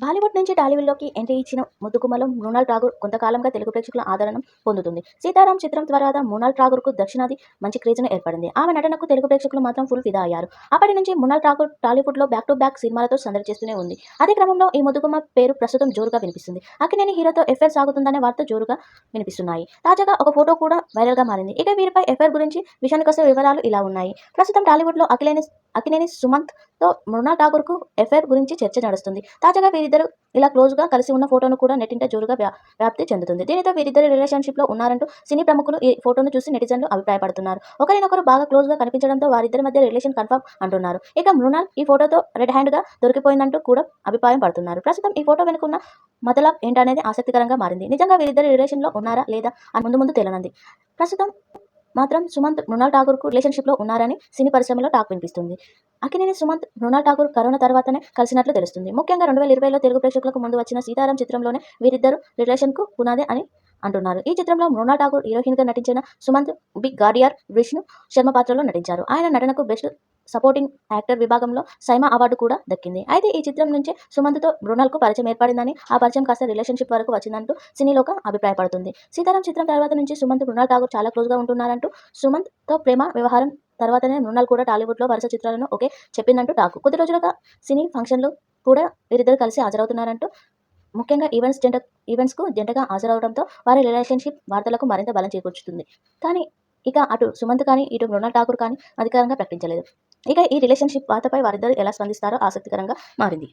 బాలీవుడ్ నుంచి టాలీవుడ్లోకి ఎంట్రీ ఇచ్చిన ముద్దుగుమ్మలో మృణాల్ ఠాగూర్ కొంతకాలంగా తెలుగు ప్రేక్షకుల ఆదరణ పొందుతుంది. సీతారాం చిత్రం తర్వాత మృణాల్ ఠాగూర్కు దక్షిణాది మంచి క్రేజ్ను ఏర్పడింది. ఆమె నటనకు తెలుగు ప్రేక్షకులు మాత్రం ఫుల్ ఫిదా అయ్యారు. అప్పటి నుంచి మృణాల్ ఠాగూర్ టాలీవుడ్లో బ్యాక్ టు బ్యాక్ సినిమాలతో సందడి చేస్తూనే ఉంది. అదే క్రమంలో ఈ ముద్దుకుమ పేరు ప్రస్తుతం జోరుగా వినిపిస్తుంది. అక్కినేని హీరోతో ఎఫ్ఐఆర్ సాగుతుందనే వార్త జోరుగా వినిపిస్తున్నాయి. తాజాగా ఒక ఫోటో కూడా వైరల్గా మారింది. ఇక వీరిపై ఎఫ్ఐఆర్ గురించి విషయానికి వస్తే వివరాలు ఇలా ఉన్నాయి. ప్రస్తుతం టాలీవుడ్లో అఖిలేని అక్కినేని సుమంత్తో మృణాల్ ఠాగూర్కు ఎఫ్ఐఆర్ గురించి చర్చ నడుస్తుంది. తాజాగా వీరిద్దరు ఇలా క్లోజ్గా కలిసి ఉన్న ఫోటోను కూడా నెట్టింట జోరుగా వ్యా- వ్యాప్తి చెందుతుంది. దీనితో వీరిద్దరు రిలేషన్షిప్లో ఉన్నారంటూ సినీ ప్రముఖులు ఈ ఫోటోను చూసి నెటిజన్లు అభిప్రాయపడుతున్నారు. ఒకరినొకరు బాగా క్లోజ్గా కనిపించడంతో వారిద్దరి మధ్య రిలేషన్ కన్ఫర్మ్ అంటున్నారు. ఇక మృణాల్ ఈ ఫోటోతో రెడ్ హ్యాండ్గా దొరికిపోయిందంటూ కూడా అభిప్రాయం పడుతున్నారు. ప్రస్తుతం ఈ ఫోటో వెనుకున్న మతలాబ్ ఏంటనేది ఆసక్తికరంగా మారింది. నిజంగా వీరిద్దరు రిలేషన్లో ఉన్నారా లేదా అని ముందు ముందు తేలనుంది. ప్రస్తుతం మాత్రం సుమంత్ మృణాల్ ఠాగూర్కు రిలేషన్షిప్లో ఉన్నారని సినీ పరిశ్రమలో టాక్ వినిపిస్తుంది. అకినేని సుమంత్ మృణాల్ ఠాగూర్ కరోనా తర్వాతనే కలిసినట్లు తెలుస్తుంది. ముఖ్యంగా రెండు వేల ఇరవైలో తెలుగు ప్రేక్షకులకు ముందు వచ్చిన సీతారాం చిత్రంలోనే వీరిద్దరు రిలేషన్కు పునాదే అని అంటున్నారు. ఈ చిత్రంలో మృణాల్ ఠాగూర్ హీరోయిన్గా నటించిన సుమంత్ బిగ్ గార్డియర్ విష్ణు శర్మ పాత్రలో నటించారు. ఆయన నటనకు బెస్ట్ సపోర్టింగ్ యాక్టర్ విభాగంలో సైమా అవార్డు కూడా దక్కింది. అయితే ఈ చిత్రం నుంచే సుమంత్తో మృణాల్కు పరిచయం ఏర్పడిందని ఆ పరిచయం కాస్త రిలేషన్షిప్ వరకు వచ్చిందంటూ సినీలోక అభిప్రాయపడుతుంది. సీతారాం చిత్రం తర్వాత నుంచి సుమంత్ మృణాల్ ఠాగూర్ చాలా క్లోజ్గా ఉంటున్నారంటూ సుమంత్తో ప్రేమ వ్యవహారం తర్వాతనే మృణాల్ కూడా టాలీవుడ్లో వరుస చిత్రాలను ఓకే చెప్పిందంటూ టాకు కొద్ది రోజులుగా సినీ ఫంక్షన్లు కూడా వీరిద్దరు కలిసి హాజరవుతున్నారంటూ ముఖ్యంగా ఈవెంట్స్ జంట ఈవెంట్స్కు జంటగా హాజరవడంతో వారి రిలేషన్షిప్ వార్తలకు మరింత బలం చేకూర్చుతుంది. కానీ ఇక అటు సుమంత్ కానీ ఇటు మృణాల్ ఠాకూర్ కానీ అధికారంగా ప్రకటించలేదు. ఇక ఈ రిలేషన్షిప్ వార్తపై వారిద్దరు ఎలా స్పందిస్తారో ఆసక్తికరంగా మారింది.